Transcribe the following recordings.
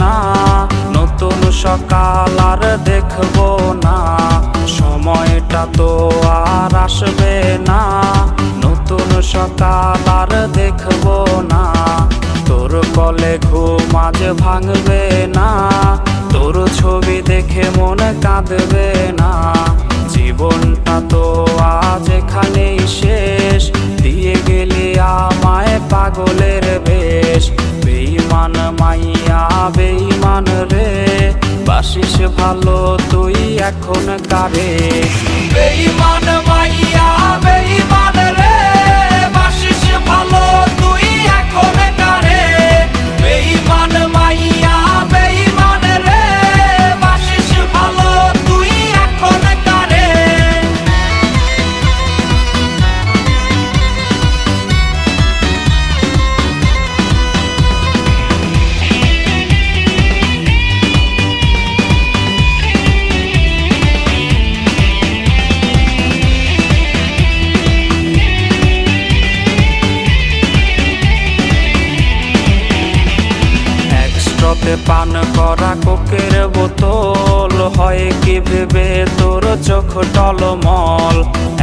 না, নতুন সকাল আর দেখব না। সময়টা তো আর আসবে না, নতুন সকাল আর দেখব না। তোর কলে ঘুম আজ ভাঙবে না, তোর ছবি দেখে মন কাঁদবে না। জীবনটা তো আজ এখানেই শেষ, দিয়ে গেলি আমায় পাগলের বেশ। বেইমান মাইয়া বেইমান রে। বাসিস ভালো তুই এখন কারে? বেইমান একস্ট্রতে পান করা কোকের বোতল। হয় কি ভেবে তোর চোখ টলমল?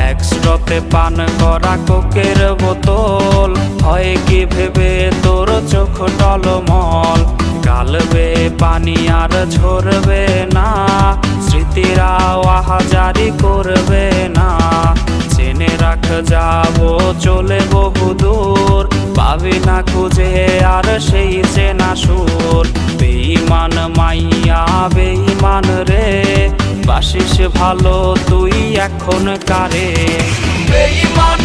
একস্ট্রতে পান করা কোকের বোতল। হয় কি ভেবে তোর চোখ টলমল? গালবে পানি আর ঝরবে না। স্মৃতিরা আহাজারি করবে না। জেনে রাখ, যাব চলে পাবি না খুঁজে আর সেই চেনা সুর। বেইমান মাইয়া বেইমান রে, বাসিস ভালো তুই এখন কারে? বেইমান